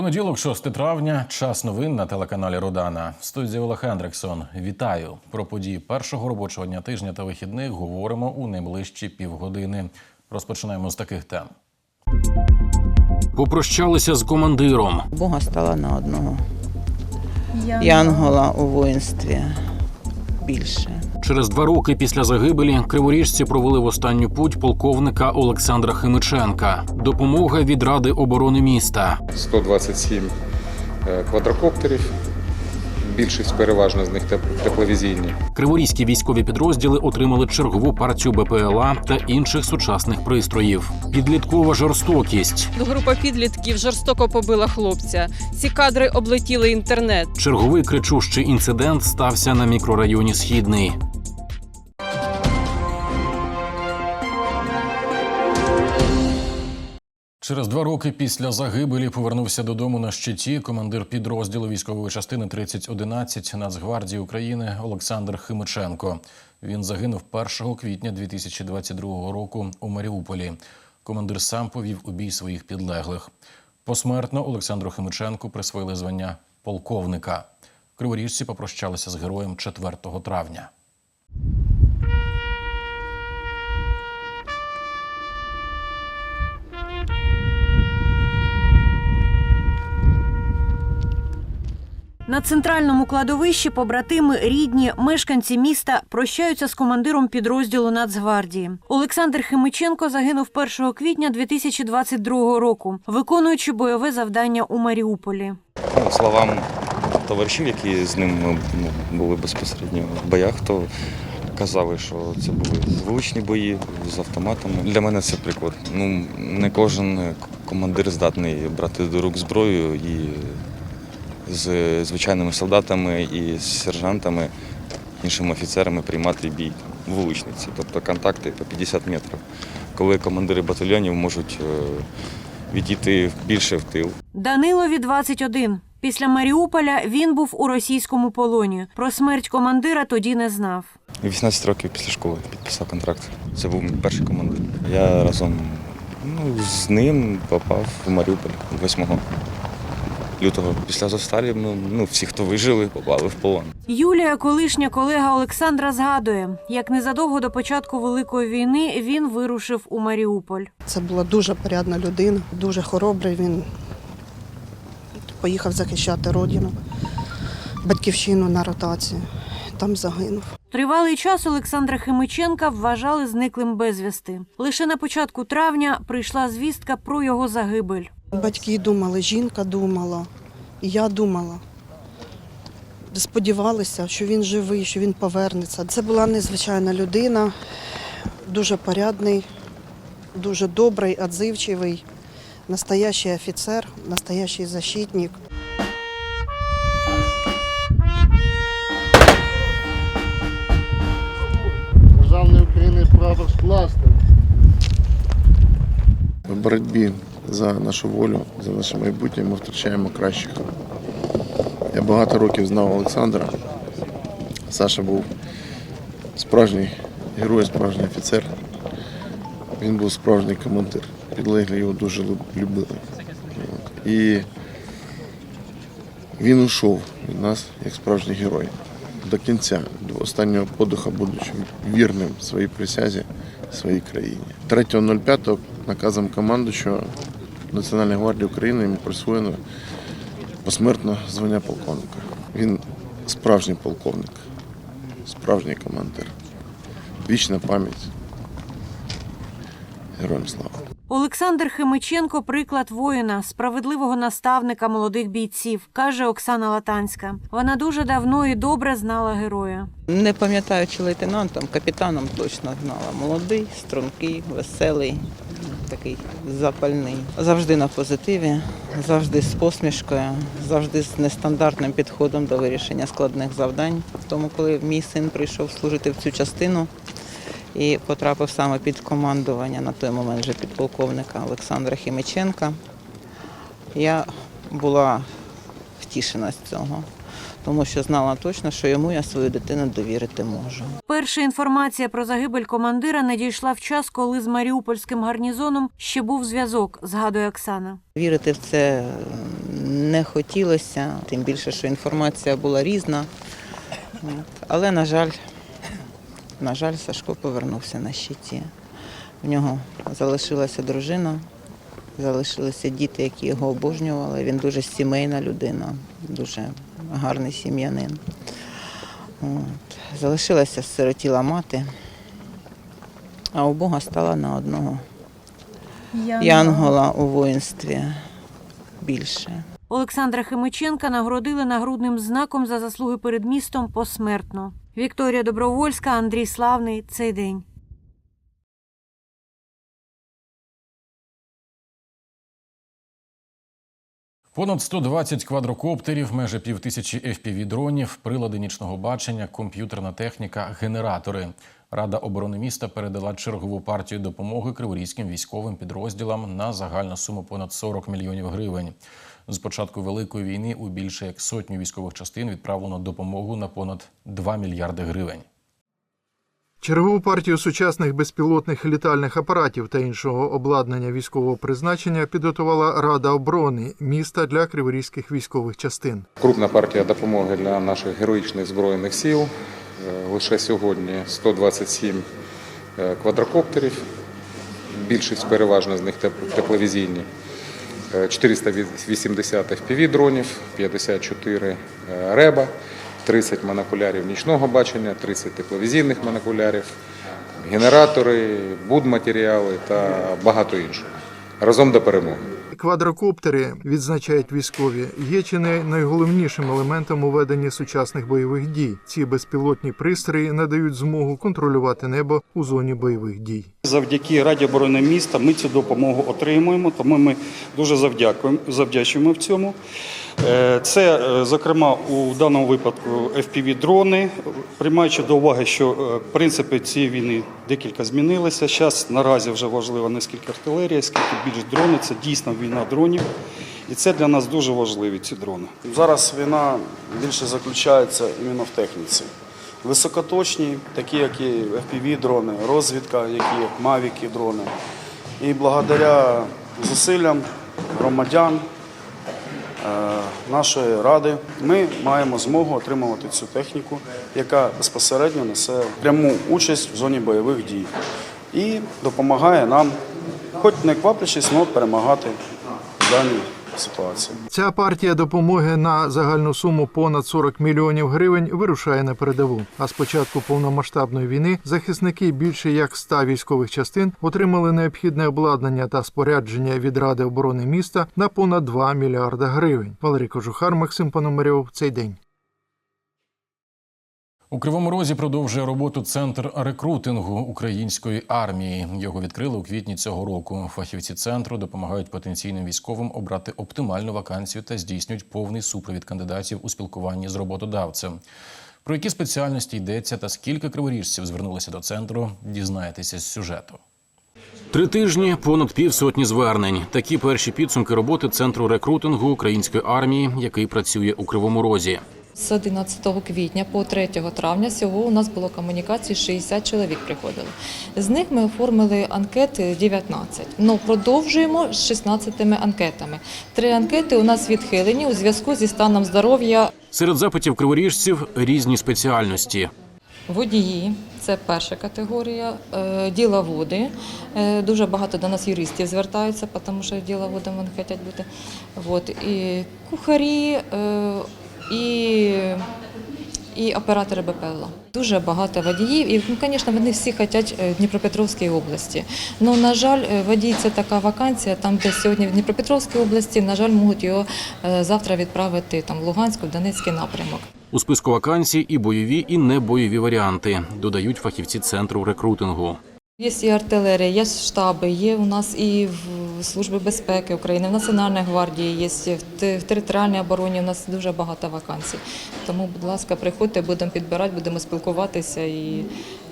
Понеділок, 6 травня, час новин на телеканалі Родана. В студії Олег Хендриксон. Вітаю про події першого робочого дня тижня та вихідних. Говоримо у найближчі півгодини. Розпочинаємо з таких тем. Попрощалися з командиром. Бога стала на одного. Янгола у воїнстві більше. Через два роки після загибелі криворіжці провели в останню путь полковника Олександра Химиченка. Допомога від ради оборони міста. 127 е, квадрокоптерів. Більшість переважно з них тепловізійні. Криворізькі військові підрозділи отримали чергову партію БПЛА та інших сучасних пристроїв. Підліткова жорстокість. Група підлітків жорстоко побила хлопця. Ці кадри облетіли інтернет. Черговий кричущий інцидент стався на мікрорайоні Східний. Через два роки після загибелі повернувся додому на щиті командир підрозділу військової частини 3011 Нацгвардії України Олександр Химиченко. Він загинув 1 квітня 2022 року у Маріуполі. Командир сам повів у бій своїх підлеглих. Посмертно Олександру Химиченку присвоїли звання полковника. Криворіжці попрощалися з героєм 4 травня. На центральному кладовищі побратими, рідні, мешканці міста прощаються з командиром підрозділу Нацгвардії. Олександр Химиченко загинув 1 квітня 2022 року, виконуючи бойове завдання у Маріуполі. Ну, словам товаришів, які з ним ну, були безпосередньо в боях, то казали, що це були вуличні бої з автоматами. Для мене це приклад. Ну, не кожен командир здатний брати до рук зброю і з звичайними солдатами і з сержантами, іншими офіцерами приймати бій в вуличниці, тобто контакти по 50 метрів. Коли командири батальйонів можуть е, відійти більше в тил. Данилові 21. Після Маріуполя він був у російському полоні. Про смерть командира тоді не знав. 18 років після школи підписав контракт. Це був мій перший командир. Я разом ну, з ним попав в Маріуполь 8 лютого. Після Зосталі ну, ну, всі, хто вижили, попали в полон. Юлія, колишня колега Олександра, згадує, як незадовго до початку Великої війни він вирушив у Маріуполь. Це була дуже порядна людина, дуже хоробрий. Він поїхав захищати родину, батьківщину на ротацію. Там загинув. Тривалий час Олександра Химиченка вважали зниклим безвісти. Лише на початку травня прийшла звістка про його загибель. Батьки думали, жінка думала, і я думала. Сподівалися, що він живий, що він повернеться. Це була незвичайна людина, дуже порядний, дуже добрий, відзивчивий, настоящий офіцер, настоящий защитник. Державної України прапор скласти. В боротьбі за нашу волю, за наше майбутнє ми втрачаємо кращих. Я багато років знав Олександра. Саша був справжній герой, справжній офіцер. Він був справжній командир. Підлеглі його дуже любили. І він ушов від нас як справжній герой. До кінця, до останнього подиха, будучи вірним своїй присязі, своїй країні. 3.05 наказом командуючого Національної гвардії України йому присвоєно посмертно звання полковника. Він справжній полковник, справжній командир. Вічна пам'ять. Героям слава. Олександр Химиченко приклад воїна, справедливого наставника молодих бійців, каже Оксана Латанська. Вона дуже давно і добре знала героя. Не пам'ятаю, чи лейтенантом, капітаном точно знала. Молодий, стрункий, веселий, такий запальний. Завжди на позитиві, завжди з посмішкою, завжди з нестандартним підходом до вирішення складних завдань. Тому, коли мій син прийшов служити в цю частину і потрапив саме під командування на той момент вже підполковника Олександра Хімиченка, я була втішена з цього. Тому що знала точно, що йому я свою дитину довірити можу. Перша інформація про загибель командира надійшла в час, коли з маріупольським гарнізоном ще був зв'язок, згадує Оксана. Вірити в це не хотілося, тим більше, що інформація була різна. Але, на жаль, на жаль, Сашко повернувся на щиті. В нього залишилася дружина, залишилися діти, які його обожнювали. Він дуже сімейна людина, дуже гарний сім'янин. От. Залишилася сиротіла мати, а у Бога стала на одного янгола у воїнстві більше. Олександра Химиченка нагородили нагрудним знаком за заслуги перед містом посмертно. Вікторія Добровольська, Андрій Славний. Цей день. Понад 120 квадрокоптерів, майже півтисячі FPV-дронів, прилади нічного бачення, комп'ютерна техніка, генератори. Рада оборони міста передала чергову партію допомоги криворізьким військовим підрозділам на загальну суму понад 40 мільйонів гривень. З початку великої війни у більше як сотню військових частин відправлено допомогу на понад 2 мільярди гривень. Чергову партію сучасних безпілотних літальних апаратів та іншого обладнання військового призначення підготувала Рада оборони міста для криворізьких військових частин. Крупна партія допомоги для наших героїчних збройних сил. Е, Лише сьогодні 127 е, квадрокоптерів. Більшість переважно з них тепловізійні. Е, 480 FPV-дронів, 54 е, реба, 30 монокулярів нічного бачення, 30 тепловізійних монокулярів, генератори, будматеріали та багато іншого. Разом до перемоги. Квадрокоптери відзначають військові, є чи не найголовнішим елементом у веденні сучасних бойових дій. Ці безпілотні пристрої надають змогу контролювати небо у зоні бойових дій. Завдяки Раді оборони міста ми цю допомогу отримуємо, тому ми дуже завдячуємо в цьому. Е, Це, е, зокрема, у даному випадку FPV-дрони, приймаючи до уваги, що е, принципи цієї війни декілька змінилися. Зараз наразі вже важливо не скільки артилерія, скільки більш дрони. Це дійсно війна дронів. І це для нас дуже важливі ці дрони. Зараз війна більше заключається іменно в техніці. Високоточні, такі як і FPV-дрони, розвідка, які мавіки дрони. І благодаря зусиллям громадян нашої ради ми маємо змогу отримувати цю техніку, яка безпосередньо несе пряму участь в зоні бойових дій і допомагає нам, хоч не кваплячись, але перемагати в даній ситуації. Ця партія допомоги на загальну суму понад 40 мільйонів гривень вирушає на передову. А з початку повномасштабної війни захисники більше як 100 військових частин отримали необхідне обладнання та спорядження від Ради оборони міста на понад 2 мільярда гривень. Валерій Кожухар, Максим Пономарьов. Цей день. У Кривому Розі продовжує роботу центр рекрутингу української армії. Його відкрили у квітні цього року. Фахівці центру допомагають потенційним військовим обрати оптимальну вакансію та здійснюють повний супровід кандидатів у спілкуванні з роботодавцем. Про які спеціальності йдеться та скільки криворіжців звернулися до центру, дізнаєтеся з сюжету. Три тижні понад півсотні звернень. Такі перші підсумки роботи центру рекрутингу української армії, який працює у Кривому Розі. З 11 квітня по 3 травня всього у нас було комунікацій 60 чоловік приходило. З них ми оформили анкети 19. Ну продовжуємо з 16 анкетами. Три анкети у нас відхилені у зв'язку зі станом здоров'я Серед запитів криворіжців різні спеціальності. Водії це перша категорія, е, діловоди. Е, Дуже багато до нас юристів звертаються, тому що діловодами вони хочуть бути. От. І кухарі, е, і, і оператори БПЛА. Дуже багато водіїв, і, ну, звісно, вони всі хочуть е, в Дніпропетровській області. Ну, на жаль, е, водій це така вакансія, там, де сьогодні в Дніпропетровській області, на жаль, можуть його е, завтра відправити там, в Луганську, в Донецький напрямок. У списку вакансій і бойові, і небойові варіанти, додають фахівці центру рекрутингу. Є і артилерія, є штаби, є у нас і в Служби безпеки України, в Національній гвардії є, в територіальній обороні у нас дуже багато вакансій. Тому, будь ласка, приходьте, будемо підбирати, будемо спілкуватися і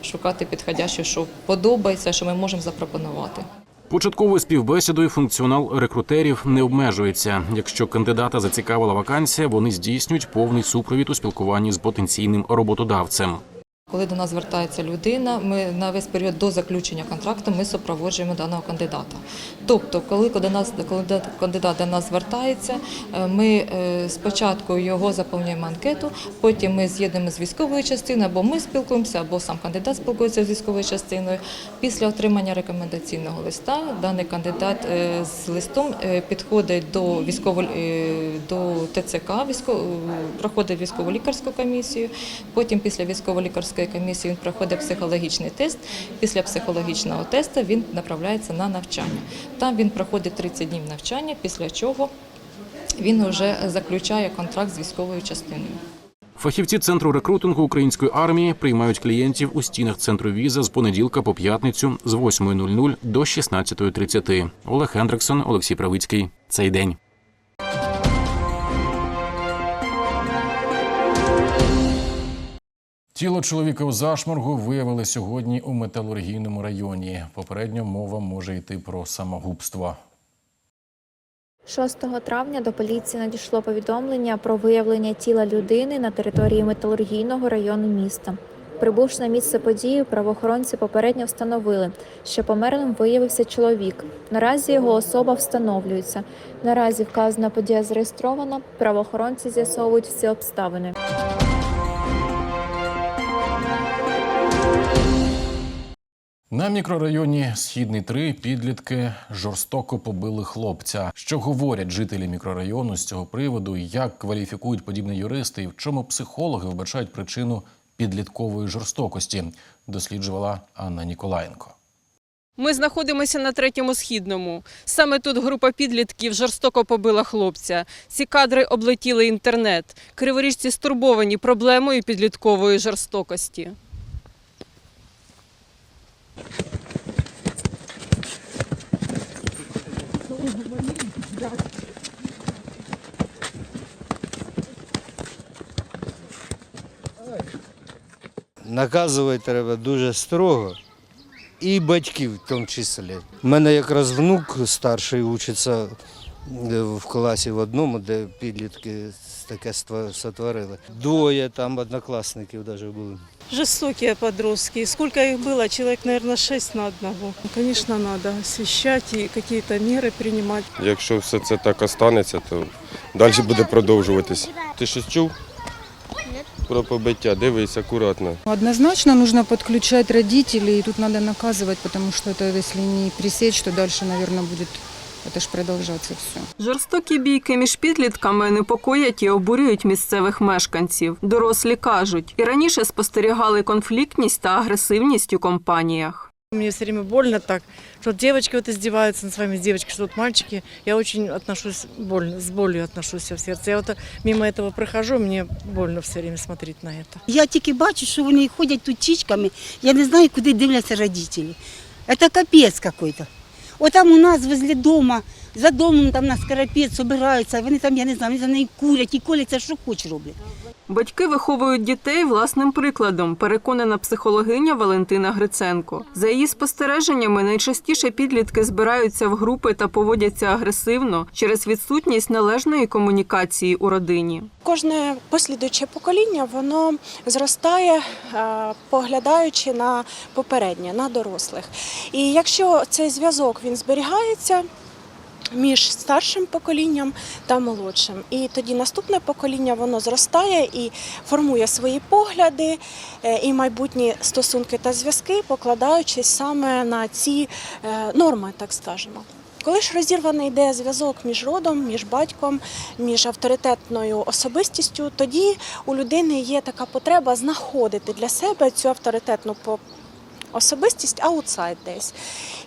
шукати підходяще, що подобається, що ми можемо запропонувати. Початковою співбесідою функціонал рекрутерів не обмежується. Якщо кандидата зацікавила вакансія, вони здійснюють повний супровід у спілкуванні з потенційним роботодавцем. Коли до нас звертається людина, ми на весь період до заключення контракту ми супроводжуємо даного кандидата. Тобто, коли до нас кандидат до нас звертається, е, ми е, спочатку його заповнюємо анкету, потім ми з'єднуємо з військовою частиною, або ми спілкуємося, або сам кандидат спілкується з військовою частиною. Після отримання рекомендаційного листа даний кандидат е, з листом підходить до військово до ТЦК, військово, проходить військово-лікарську комісію. Потім після військово-лікарської комісії він проходить психологічний тест. Після психологічного тесту він направляється на навчання. Там він проходить 30 днів навчання, після чого він вже заключає контракт з військовою частиною. Фахівці центру рекрутингу української армії приймають клієнтів у стінах центру віза з понеділка по п'ятницю з 8.00 до 16.30. Олег Хендриксон, Олексій Правицький. Цей день. Тіло чоловіка у зашморгу виявили сьогодні у металургійному районі. Попередньо мова може йти про самогубство. 6 травня до поліції надійшло повідомлення про виявлення тіла людини на території металургійного району міста. Прибувши на місце події, правоохоронці попередньо встановили, що померлим виявився чоловік. Наразі його особа встановлюється. Наразі вказана подія зареєстрована. Правоохоронці з'ясовують всі обставини. На мікрорайоні Східний 3 підлітки жорстоко побили хлопця. Що говорять жителі мікрорайону з цього приводу, як кваліфікують подібні юристи, і в чому психологи вбачають причину підліткової жорстокості, досліджувала Анна Ніколаєнко. Ми знаходимося на третьому східному. Саме тут група підлітків жорстоко побила хлопця. Ці кадри облетіли інтернет. Криворіжці стурбовані проблемою підліткової жорстокості. Наказувати треба дуже строго. І батьків в тому числі. У мене якраз внук старший учиться е, в класі в одному, де підлітки таке ства- сотворили. Двоє там однокласників навіть були. Жестокие подростки. Сколько их было? Человек, наверное, шесть на одного. Конечно, надо освещать и какие-то меры принимать. Якщо все це так останеться, то далі буде продовжуватись. Ти щось чув? Про побиття, дивись акуратно. Однозначно нужно подключать родителей, и тут надо наказывать, потому что это, если не пресечь, то дальше, наверное, будет это ж продолжаться все. Жорстокі бійки між підлітками непокоять і обурюють місцевих мешканців. Дорослі кажуть, і раніше спостерігали конфліктність та агресивність у компаніях. Мне все время больно так, что вот девочки вот издеваются над своими девочки, что вот мальчики. Я очень отношусь больно, с болью отношусь в сердце. Я вот мимо этого прохожу, мне больно все время смотреть на это. Я тільки бачу, що вони ходять тут чічками. Я не знаю, куди дивляться родителі. Це капець какой-то. Отам у нас возле дома, за домом там на скарапець собираються, вони там, я не знаю, вони за неї курять і коляться, що хоч роблять. Батьки виховують дітей власним прикладом, переконана психологиня Валентина Гриценко. За її спостереженнями, найчастіше підлітки збираються в групи та поводяться агресивно через відсутність належної комунікації у родині. Кожне послідуюче покоління воно зростає, е, поглядаючи на попереднє, на дорослих. І якщо цей зв'язок він зберігається. Між старшим поколінням та молодшим, і тоді наступне покоління воно зростає і формує свої погляди е, і майбутні стосунки та зв'язки, покладаючись саме на ці е, норми, так скажемо. Коли ж розірваний йде зв'язок між родом, між батьком, між авторитетною особистістю, тоді у людини є така потреба знаходити для себе цю авторитетну особистість аутсайд десь.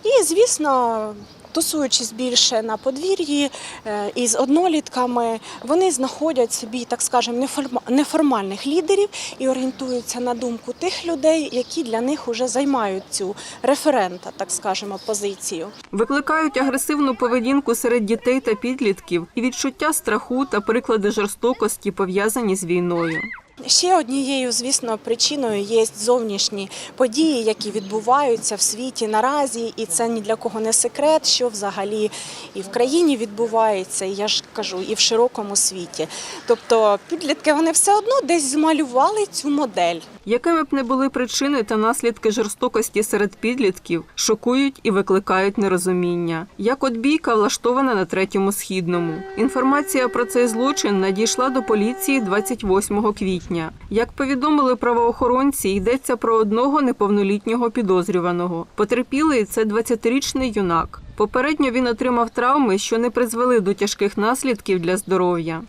І, звісно, тусуючись більше на подвір'ї е, із однолітками, вони знаходять собі, так скажемо, неформа- неформальних лідерів і орієнтуються на думку тих людей, які для них вже займають цю референта, так скажемо, позицію. Викликають агресивну поведінку серед дітей та підлітків і відчуття страху та приклади жорстокості пов'язані з війною. Ще однією, звісно, причиною є зовнішні події, які відбуваються в світі наразі, і це ні для кого не секрет, що взагалі і в країні відбувається, і я ж кажу, і в широкому світі. Тобто підлітки вони все одно десь змалювали цю модель. Якими б не були причини та наслідки жорстокості серед підлітків, шокують і викликають нерозуміння. Як от бійка влаштована на третьому східному. Інформація про цей злочин надійшла до поліції 28 квітня. Як повідомили правоохоронці, йдеться про одного неповнолітнього підозрюваного. Потерпілий це 20-річний юнак. Попередньо він отримав травми, що не призвели до тяжких наслідків для здоров'я.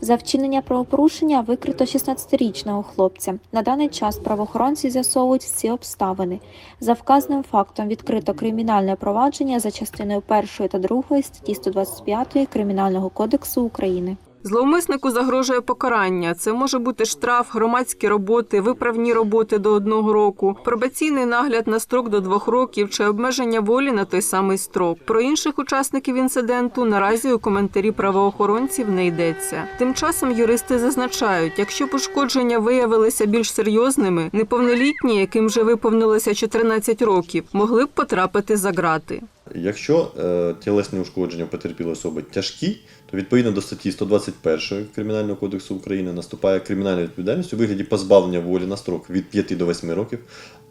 За вчинення правопорушення викрито 16-річного хлопця. На даний час правоохоронці з'ясовують всі обставини. За вказаним фактом відкрито кримінальне провадження за частиною 1 та 2 статті 125 Кримінального кодексу України. Зловмиснику загрожує покарання. Це може бути штраф, громадські роботи, виправні роботи до одного року, пробаційний нагляд на строк до двох років чи обмеження волі на той самий строк. Про інших учасників інциденту наразі у коментарі правоохоронців не йдеться. Тим часом юристи зазначають, якщо пошкодження виявилися більш серйозними, неповнолітні, яким вже виповнилося 14 років, могли б потрапити за ґрати. Якщо е, тілесні ушкодження потерпілої особи тяжкі, то відповідно до статті 121 Кримінального кодексу України наступає кримінальна відповідальність у вигляді позбавлення волі на строк від 5 до 8 років.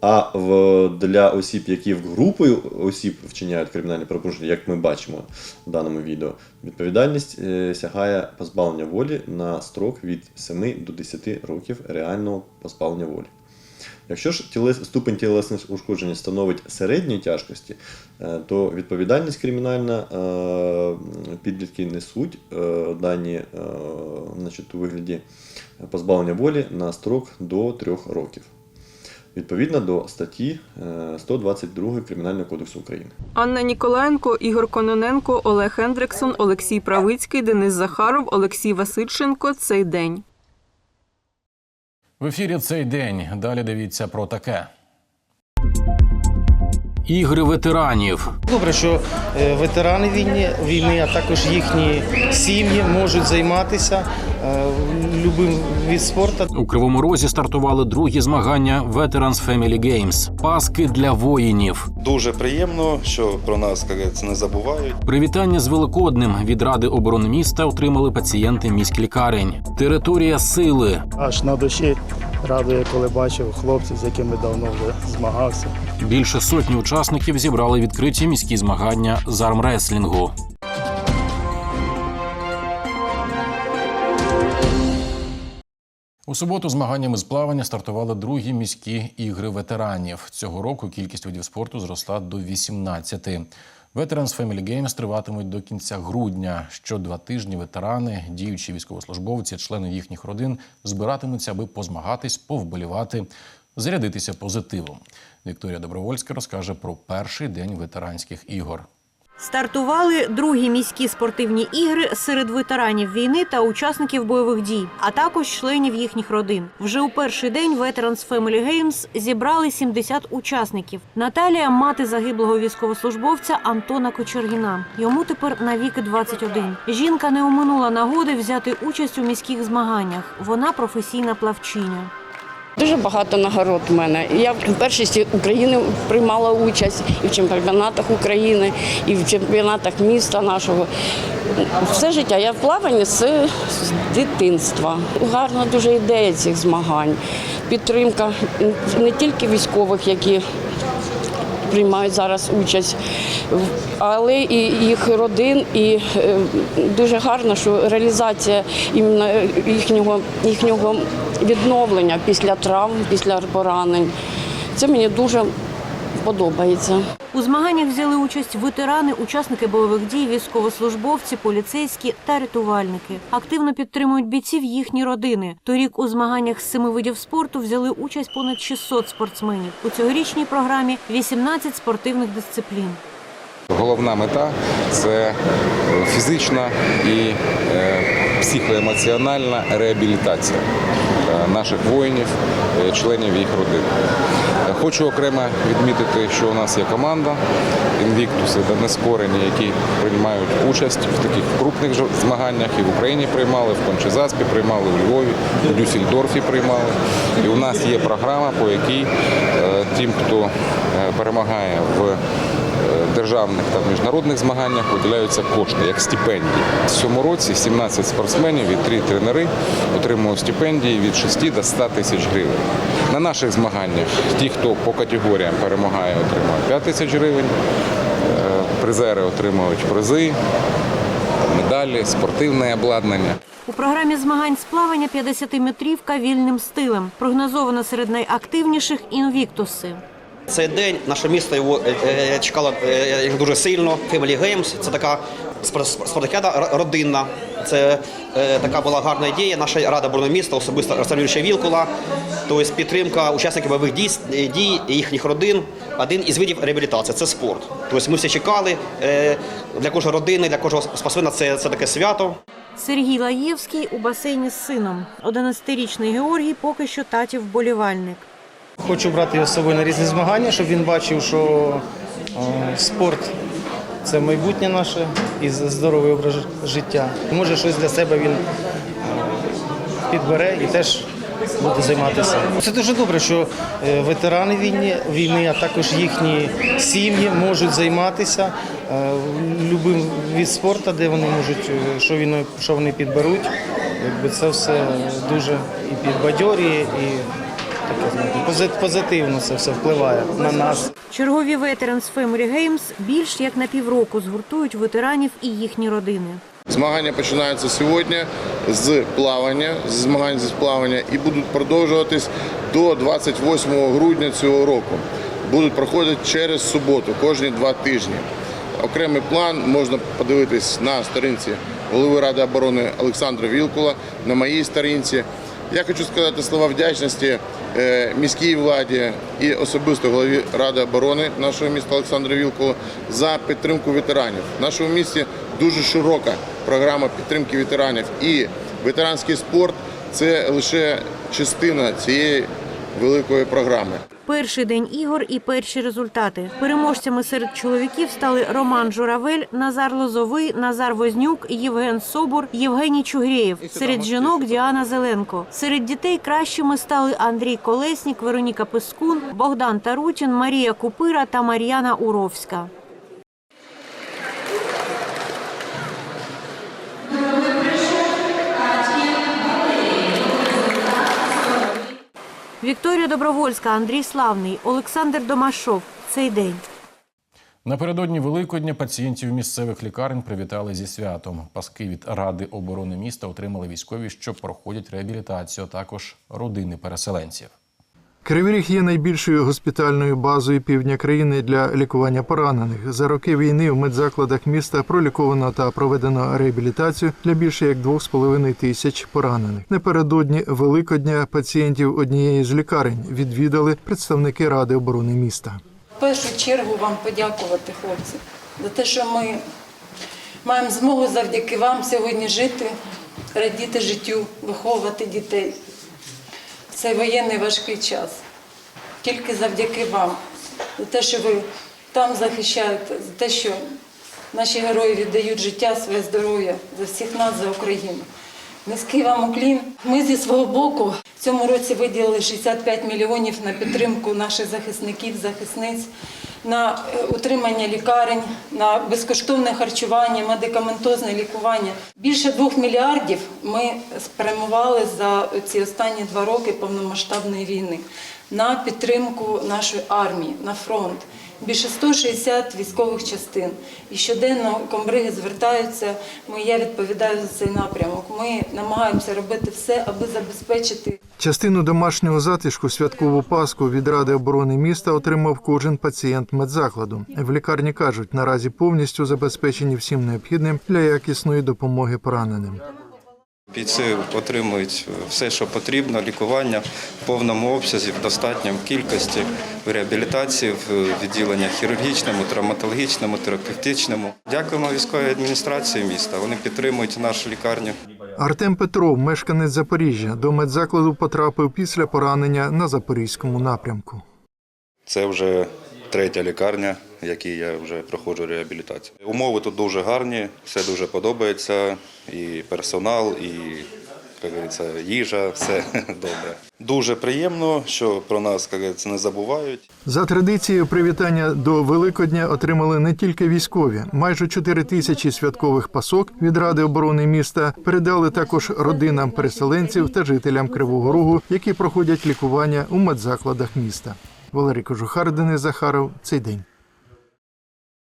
А в, для осіб, які в групою осіб вчиняють кримінальні правопорушення, як ми бачимо в даному відео, відповідальність е, сягає позбавлення волі на строк від 7 до 10 років реального позбавлення волі. Якщо ж тілес, ступень тілесних ушкоджень становить середньої тяжкості, е, то відповідальність кримінальна е, підлітки несуть е, дані значить, у вигляді позбавлення волі на строк до 3 років. Відповідно до статті е, 122 Кримінального кодексу України. Анна Ніколаєнко, Ігор Кононенко, Олег Хендриксон, Олексій Правицький, Денис Захаров, Олексій Васильченко. Цей день. В ефірі цей день. Далі дивіться про таке. Ігри ветеранів. Добре, що е, ветерани війни, війни, а також їхні сім'ї можуть займатися любим від спорту. У Кривому Розі стартували другі змагання Veterans Family Games. Паски для воїнів. Дуже приємно, що про нас говориться, не забувають. Привітання з Великодним від Ради оборони міста отримали пацієнти міськлікарень. Територія сили. Аж на душі радує, коли бачив хлопців, з якими давно вже змагався. Більше сотні учасників зібрали відкриті міські змагання з армреслінгу. У суботу змаганнями з плавання стартували другі міські ігри ветеранів. Цього року кількість видів спорту зросла до 18. Veterans Family Games триватимуть до кінця грудня. Що два тижні ветерани, діючі військовослужбовці, члени їхніх родин збиратимуться, аби позмагатись, повболівати, зарядитися позитивом. Вікторія Добровольська розкаже про перший день ветеранських ігор. Стартували другі міські спортивні ігри серед ветеранів війни та учасників бойових дій, а також членів їхніх родин. Вже у перший день Veterans Family Games зібрали 70 учасників. Наталія мати загиблого військовослужбовця Антона Кочергіна. Йому тепер навіки 21. Жінка не оминула нагоди взяти участь у міських змаганнях. Вона професійна плавчиня. Дуже багато нагород в мене. Я в першості України приймала участь і в чемпіонатах України, і в чемпіонатах міста нашого. Все життя я в плаванні з, дитинства. Гарна дуже ідея цих змагань. Підтримка не тільки військових, які приймають зараз участь, але і їх родин. І е, дуже гарно, що реалізація їхнього, їхнього відновлення після травм, після поранень. Це мені дуже подобається. У змаганнях взяли участь ветерани, учасники бойових дій, військовослужбовці, поліцейські та рятувальники. Активно підтримують бійців їхні родини. Торік у змаганнях з семи видів спорту взяли участь понад 600 спортсменів. У цьогорічній програмі 18 спортивних дисциплін. Головна мета це фізична і е, психоемоціональна реабілітація. Е, наших воїнів, е, членів їх родин. Е, Хочу окремо відмітити, що у нас є команда інвіктуси та нескорені, які приймають участь в таких крупних змаганнях і в Україні приймали, в Кончезаспі приймали, у Львові, у Дюссельдорфі приймали. І у нас є програма, по якій тим, хто перемагає в державних та міжнародних змаганнях виділяються кошти як стипендії. В цьому році 17 спортсменів і 3 тренери отримують стипендії від 6 до 100 тисяч гривень. На наших змаганнях ті, хто по категоріям перемагає, отримують 5 тисяч гривень, е, призери отримують призи, медалі, спортивне обладнання. У програмі змагань з плавання 50-метрівка вільним стилем. Прогнозовано серед найактивніших інвіктуси. Цей день наше місто його е, е, чекало е, дуже сильно. Family Games – це така спартакіада родинна. Це така була гарна ідея. Наша рада оборони міста, особисто Арсен Вілкула. Тобто підтримка учасників бойових дій, дій їхніх родин. Один із видів реабілітації це спорт. Тобто ми всі чекали для кожної родини, для кожного спортсмена це, це таке свято. Сергій Лаєвський у басейні з сином. 11-річний Георгій поки що татів вболівальник. Хочу брати його з собою на різні змагання, щоб він бачив, що е, спорт це майбутнє наше і здоровий образ життя. Може, щось для себе він е, підбере і теж буде займатися. Це дуже добре, що е, ветерани війни, війни, а також їхні сім'ї можуть займатися любим від спорту, де вони можуть, що вони, що вони підберуть. Якби це все дуже і підбадьорює, і таке позитивно це все впливає на нас. Чергові Veterans Family Games більш як на півроку згуртують ветеранів і їхні родини. Змагання починаються сьогодні з плавання, з змагань з плавання і будуть продовжуватись до 28 грудня цього року. Будуть проходити через суботу, кожні два тижні. Окремий план можна подивитись на сторінці голови Ради оборони Олександра Вілкула, на моїй сторінці. Я хочу сказати слова вдячності е, міській владі і особисто голові Ради оборони нашого міста Олександра Вілкула за підтримку ветеранів. В нашому місті дуже широка програма підтримки ветеранів. І ветеранський спорт це лише частина цієї великої програми. Перший день ігор і перші результати. Переможцями серед чоловіків стали Роман Журавель, Назар Лозовий, Назар Вознюк, Євген Собор, Євгеній Чугрєєв. Серед жінок Діана Зеленко. Серед дітей кращими стали Андрій Колеснік, Вероніка Пискун, Богдан Тарутін, Марія Купира та Мар'яна Уровська. Вікторія Добровольська, Андрій Славний, Олександр Домашов. Цей день. Напередодні Великодня пацієнтів місцевих лікарень привітали зі святом. Паски від Ради оборони міста отримали військові, що проходять реабілітацію, а також родини переселенців. Кривий Ріг є найбільшою госпітальною базою півдня країни для лікування поранених. За роки війни в медзакладах міста проліковано та проведено реабілітацію для більше як 2,5 тисяч поранених. Напередодні Великодня пацієнтів однієї з лікарень відвідали представники Ради оборони міста. В першу чергу вам подякувати, хлопці, за те, що ми маємо змогу завдяки вам сьогодні жити, радіти життю, виховувати дітей цей воєнний важкий час. Тільки завдяки вам, за те, що ви там захищаєте, за те, що наші герої віддають життя, своє здоров'я за всіх нас, за Україну. Низький вам уклін. Ми зі свого боку в цьому році виділили 65 мільйонів на підтримку наших захисників, захисниць, на е, утримання лікарень, на безкоштовне харчування, медикаментозне лікування. Більше двох мільярдів ми спрямували за ці останні два роки повномасштабної війни на підтримку нашої армії, на фронт. Більше 160 військових частин. І щоденно комбриги звертаються. Ми, я відповідаю за цей напрямок. Ми намагаємося робити все, аби забезпечити Частину домашнього затишку святкову паску від Ради оборони міста отримав кожен пацієнт медзакладу. В лікарні кажуть, наразі повністю забезпечені всім необхідним для якісної допомоги пораненим. Бійці отримують все, що потрібно, лікування в повному обсязі, в достатньому кількості, в реабілітації, в відділеннях хірургічному, травматологічному, терапевтичному. Дякуємо військовій адміністрації міста. Вони підтримують нашу лікарню. Артем Петров, мешканець Запоріжжя, до медзакладу потрапив після поранення на запорізькому напрямку. Це вже третя лікарня, в якій я вже проходжу реабілітацію. Умови тут дуже гарні, все дуже подобається. І персонал, і як говориться, їжа, все добре. Дуже приємно, що про нас як говориться, не забувають. За традицією привітання до Великодня отримали не тільки військові. Майже 4 тисячі святкових пасок від Ради оборони міста передали також родинам переселенців та жителям Кривого Рогу, які проходять лікування у медзакладах міста. Валерій Кожухар, Денис Захаров. Цей день.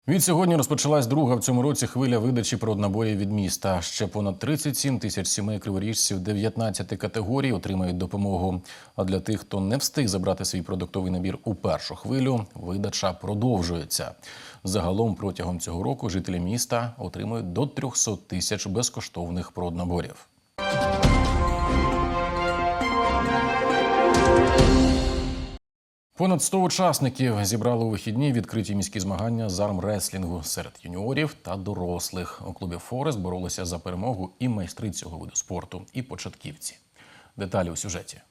Від сьогодні розпочалась друга в цьому році хвиля видачі проднабоїв від міста. Ще понад 37 тисяч сімей криворіжців 19 категорій отримають допомогу. А для тих, хто не встиг забрати свій продуктовий набір у першу хвилю, видача продовжується. Загалом протягом цього року жителі міста отримують до 300 тисяч безкоштовних проднаборів. Понад 100 учасників зібрали у вихідні відкриті міські змагання з армреслінгу серед юніорів та дорослих. У клубі Форест боролися за перемогу і майстри цього виду спорту, і початківці. Деталі у сюжеті.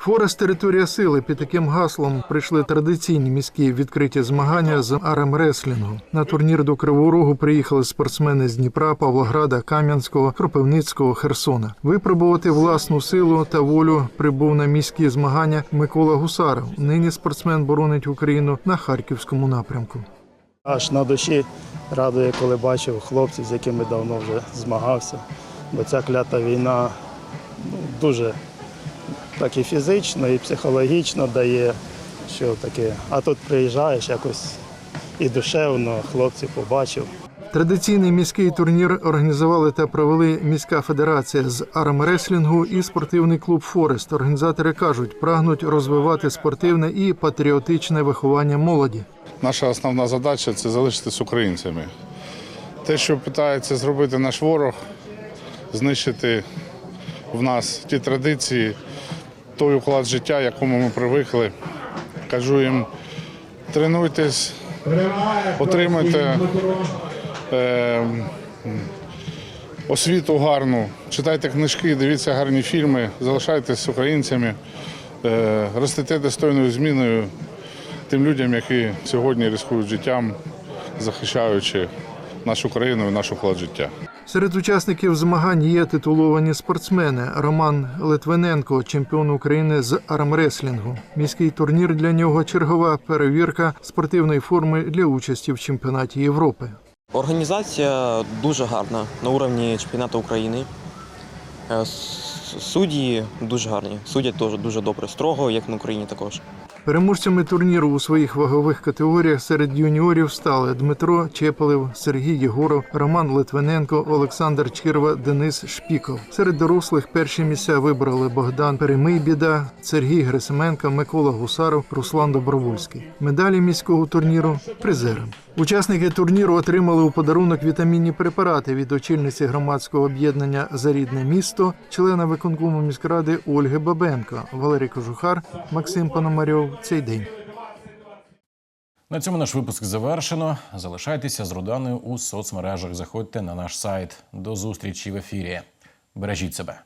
Форест територія сили під таким гаслом прийшли традиційні міські відкриті змагання з армреслінгу. На турнір до Кривого Рогу приїхали спортсмени з Дніпра, Павлограда, Кам'янського, Кропивницького, Херсона. Випробувати власну силу та волю прибув на міські змагання Микола Гусаров. Нині спортсмен боронить Україну на харківському напрямку. Аж на душі радує, коли бачив хлопців, з якими давно вже змагався. Бо ця клята війна ну, дуже так і фізично, і психологічно дає, що таке. А тут приїжджаєш якось і душевно, хлопців побачив. Традиційний міський турнір організували та провели міська федерація з армреслінгу і спортивний клуб Форест. Організатори кажуть, прагнуть розвивати спортивне і патріотичне виховання молоді. Наша основна задача це залишитись українцями. Те, що питається зробити наш ворог, знищити в нас ті традиції, той уклад життя, якому ми привикли. Кажу їм, тренуйтесь, отримуйте е, освіту гарну, читайте книжки, дивіться гарні фільми, залишайтесь українцями, е, ростете достойною зміною тим людям, які сьогодні ризикують життям, захищаючи нашу країну і наш уклад життя. Серед учасників змагань є титуловані спортсмени. Роман Литвиненко, чемпіон України з армреслінгу. Міський турнір для нього чергова перевірка спортивної форми для участі в чемпіонаті Європи. Організація дуже гарна на уровні чемпіонату України. Е, Судді дуже гарні. Судять теж дуже добре, строго, як на Україні також. Переможцями турніру у своїх вагових категоріях серед юніорів стали Дмитро Чепелев, Сергій Єгоров, Роман Литвиненко, Олександр Чірва, Денис Шпіков. Серед дорослих перші місця вибрали Богдан Перемийбіда, Сергій Грисименко, Микола Гусаров, Руслан Добровольський. Медалі міського турніру призерам. Учасники турніру отримали у подарунок вітамінні препарати від очільниці громадського об'єднання за рідне місто, члена виконкому міськради Ольги Бабенко, Валерій Кожухар, Максим Пономарьов. Цей день. На цьому наш випуск завершено. Залишайтеся з Руданою у соцмережах. Заходьте на наш сайт. До зустрічі в ефірі. Бережіть себе.